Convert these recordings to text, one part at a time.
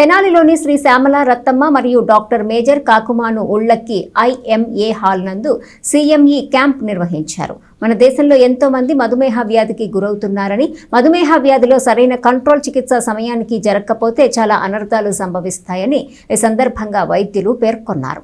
తెనాలిలోని శ్రీ శ్యామల రత్తమ్మ మరియు doctor major Kakumanu Ullakki IMA hall నందు CME camp నిర్వహించారు. మన దేశంలో ఎంతో మంది మధుమేహ వ్యాధికి గురవుతున్నారని మధుమేహ వ్యాధిలో సరైన కంట్రోల్ చికిత్స సమయానికి జరగకపోతే చాలా అనర్థాలు సంభవిస్తాయని ఈ సందర్భంగా వైద్యులు పేర్కొన్నారు.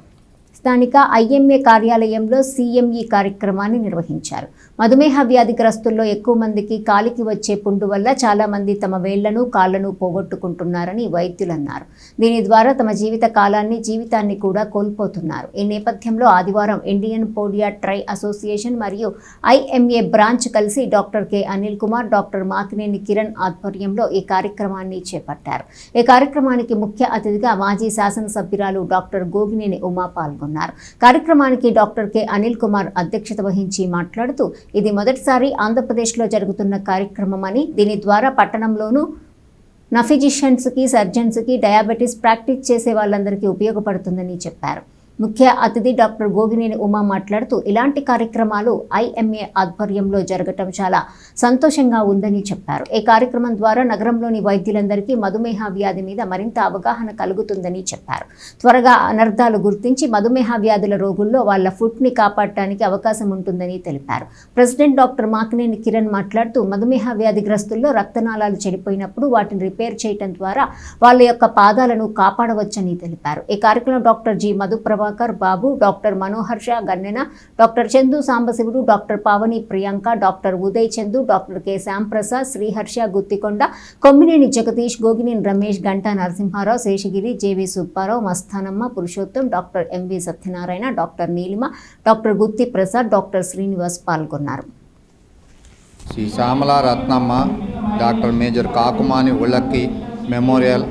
స్థానిక ఐఎంఏ కార్యాలయంలో సీఎంఈ కార్యక్రమాన్ని నిర్వహించారు. మధుమేహ వ్యాధిగ్రస్తుల్లో ఎక్కువ మందికి కాలికి వచ్చే పుండు వల్ల చాలామంది తమ వేళ్ళను కాళ్ళను పోగొట్టుకుంటున్నారని వైద్యులు అన్నారు. దీని ద్వారా తమ జీవిత కాలాన్ని జీవితాన్ని కూడా కోల్పోతున్నారు. ఈ నేపథ్యంలో ఆదివారం ఇండియన్ పోడియా ట్రై అసోసియేషన్ మరియు ఐఎంఏ బ్రాంచ్ కలిసి doctor K. Anil Kumar doctor Makineni Kiran ఆధ్వర్యంలో ఈ కార్యక్రమాన్ని చేపట్టారు. ఈ కార్యక్రమానికి ముఖ్య అతిథిగా మాజీ శాసనసభ్యురాలు డాక్టర్ గోగినేని ఉమా పాల్గొన్నారు. కార్యక్రమానికి డాక్టర్ కె. అనిల్ కుమార్ అధ్యక్షత వహించి మాట్లాడుతూ ఇది మొదటిసారి ఆంధ్రప్రదేశ్లో జరుగుతున్న కార్యక్రమం అని దీని ద్వారా పట్టణంలోనూ నఫిజిషియన్స్కి సర్జన్స్కి డయాబెటీస్ ప్రాక్టీస్ చేసే వాళ్ళందరికీ ఉపయోగపడుతుందని చెప్పారు. ముఖ్య అతిథి డాక్టర్ గోగినేని ఉమా మాట్లాడుతూ ఇలాంటి కార్యక్రమాలు ఐఎంఏ ఆధ్వర్యంలో జరగటం చాలా సంతోషంగా ఉందని చెప్పారు. ఈ కార్యక్రమం ద్వారా నగరంలోని వైద్యులందరికీ మధుమేహ వ్యాధి మీద మరింత అవగాహన కలుగుతుందని చెప్పారు. త్వరగా అనర్థాలు గుర్తించి మధుమేహ వ్యాధుల రోగుల్లో వాళ్ళ ఫుడ్ని కాపాడటానికి అవకాశం ఉంటుందని తెలిపారు. ప్రెసిడెంట్ డాక్టర్ మాకినేని కిరణ్ మాట్లాడుతూ మధుమేహ వ్యాధిగ్రస్తుల్లో రక్తనాళాలు చెడిపోయినప్పుడు వాటిని రిపేర్ చేయటం ద్వారా వాళ్ళ యొక్క పాదాలను కాపాడవచ్చని తెలిపారు. ఈ కార్యక్రమం doctor G Madhu Prabhakar Babu doctor Manohar Shah Gannena doctor Chandu Sambasivudu doctor Pavani Priyanka doctor Uday Chandu doctor K Shyamprasad Sriharsha Guttikonda Kommineni Jagadish Gogineni Ramesh Ganta Narasimharao Seshagiri JV Subbarao Mastanamma Purushottam doctor MV Satyanarayana doctor Neelima doctor Gutti Prasad doctor Srinivas పాల్గొన్నారు Shri Shyamala Ratnamma doctor major Kakumani Ullakki memorial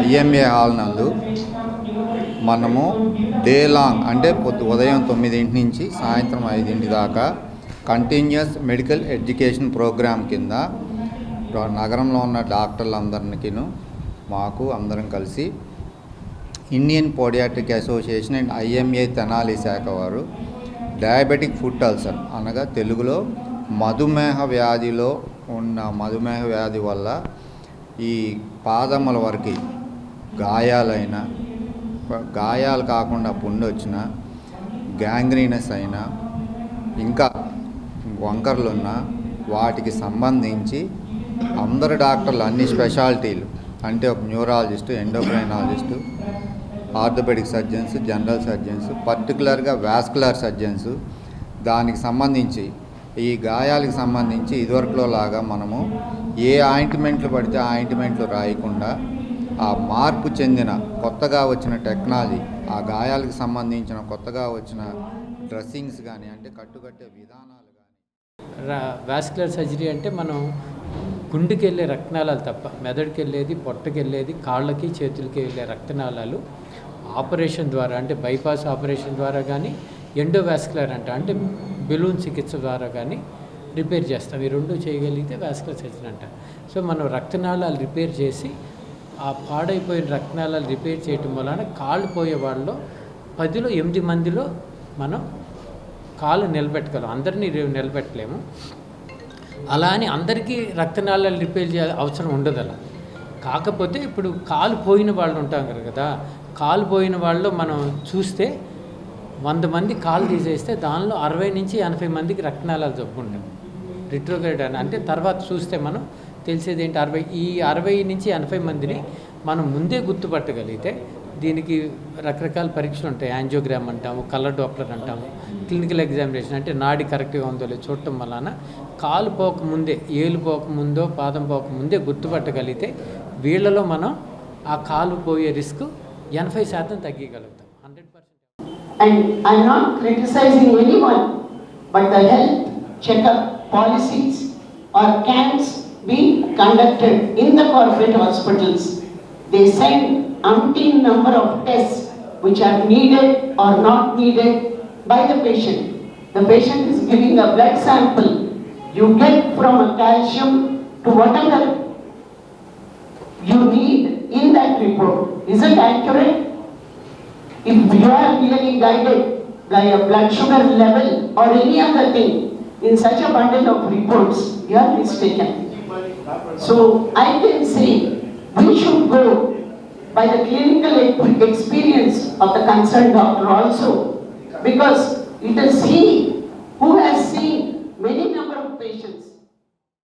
IMA hall నందు మనము day long అంటే పొద్దు ఉదయం తొమ్మిదింటి నుంచి సాయంత్రం ఐదింటి దాకా కంటిన్యూస్ మెడికల్ ఎడ్యుకేషన్ ప్రోగ్రామ్ కింద నగరంలో ఉన్న డాక్టర్లందరికీను మాకు అందరం కలిసి Indian podiatric association and IMA Tenali శాఖ వారు డయాబెటిక్ ఫుడ్ అల్సర్ అనగా తెలుగులో మధుమేహ వ్యాధిలో ఉన్న మధుమేహ వ్యాధి వల్ల ఈ పాదముల వరకు గాయాలైన గాయాలు కాకుండా పుండు వచ్చిన గ్యాంగ్రీనస్ అయినా ఇంకా వంకర్లు ఉన్నా వాటికి సంబంధించి అందరు డాక్టర్లు అన్ని స్పెషాలిటీలు అంటే ఒక neurologist endocrinologist orthopaedic surgeons general surgeons పర్టికులర్గా వాస్కులర్ సర్జన్స్ దానికి సంబంధించి ఈ గాయాలకు సంబంధించి ఇదివరకులో లాగా మనము ఏ ఆయింట్మెంట్లు పడితే ఆ ఆయింట్మెంట్లు రాయకుండా ఆ మార్పు చెందిన కొత్తగా వచ్చిన టెక్నాలజీ ఆ గాయాలకు సంబంధించిన కొత్తగా వచ్చిన డ్రెస్సింగ్స్ కానీ అంటే కట్టుకట్టే విధానాలు కానీ వాస్కులర్ సర్జరీ అంటే మనం గుండెకి వెళ్ళే రక్తనాళాలు తప్ప మెదడుకి వెళ్ళేది పొట్టకి వెళ్ళేది కాళ్ళకి చేతులకి వెళ్ళే రక్తనాళాలు ఆపరేషన్ ద్వారా అంటే బైపాస్ ఆపరేషన్ ద్వారా కానీ ఎండోవాస్కులర్ అంట అంటే బెలూన్ చికిత్స ద్వారా కానీ రిపేర్ చేస్తాం. ఈ రెండు చేయగలిగితే వాస్కులర్ సర్జరీ అంట. సో మనం రక్తనాళాలు రిపేర్ చేసి ఆ పాడైపోయిన రక్తనాళాలు రిపేర్ చేయటం వలన కాళ్ళు పోయే వాళ్ళలో పదిలో ఎనిమిది మందిలో మనం కాలు నిలబెట్టగలం. అందరినీ నిలబెట్టలేము. అలా అని అందరికీ రక్తనాళాలు రిపేర్ చేయాలి అవసరం ఉండదు అలా కాకపోతే ఇప్పుడు కాలు పోయిన వాళ్ళు ఉంటాం కదా కాలు పోయిన వాళ్ళు మనం చూస్తే వంద మంది కాలు తీసేస్తే దానిలో అరవై నుంచి ఎనభై మందికి రక్తనాళాలు జబ్బు ఉండవు. రిట్రోగ్రేడ్ అని. అంటే తర్వాత చూస్తే మనం తెలిసేది ఏంటి అరవై ఈ అరవై నుంచి ఎనభై మందిని మనం ముందే గుర్తుపట్టగలిగితే దీనికి రకరకాల పరీక్షలు ఉంటాయి. యాంజియోగ్రామ్ అంటాము కలర్ డాప్లర్ అంటాము క్లినికల్ ఎగ్జామినేషన్ అంటే నాడి కరెక్ట్గా ఉందో లేదో చూడటం వలన కాలు పోకముందే ఏలు పోకముందో పాదం పోక ముందే గుర్తుపట్టగలిగితే వీళ్ళలో మనం ఆ కాలు పోయే రిస్క్ ఎనభై శాతం తగ్గగలుగుతాం hundred percent. And I'm not being conducted in the corporate hospitals. They send umpteen number of tests which are needed or not needed by the patient. The patient is giving a blood sample. You get from a calcium to whatever you need in that report. Is it accurate? If you are really guided by a blood sugar level or any other thing in such a bundle of reports, you are mistaken. So I can say we should go by the clinical experience of the concerned doctor also, because it is he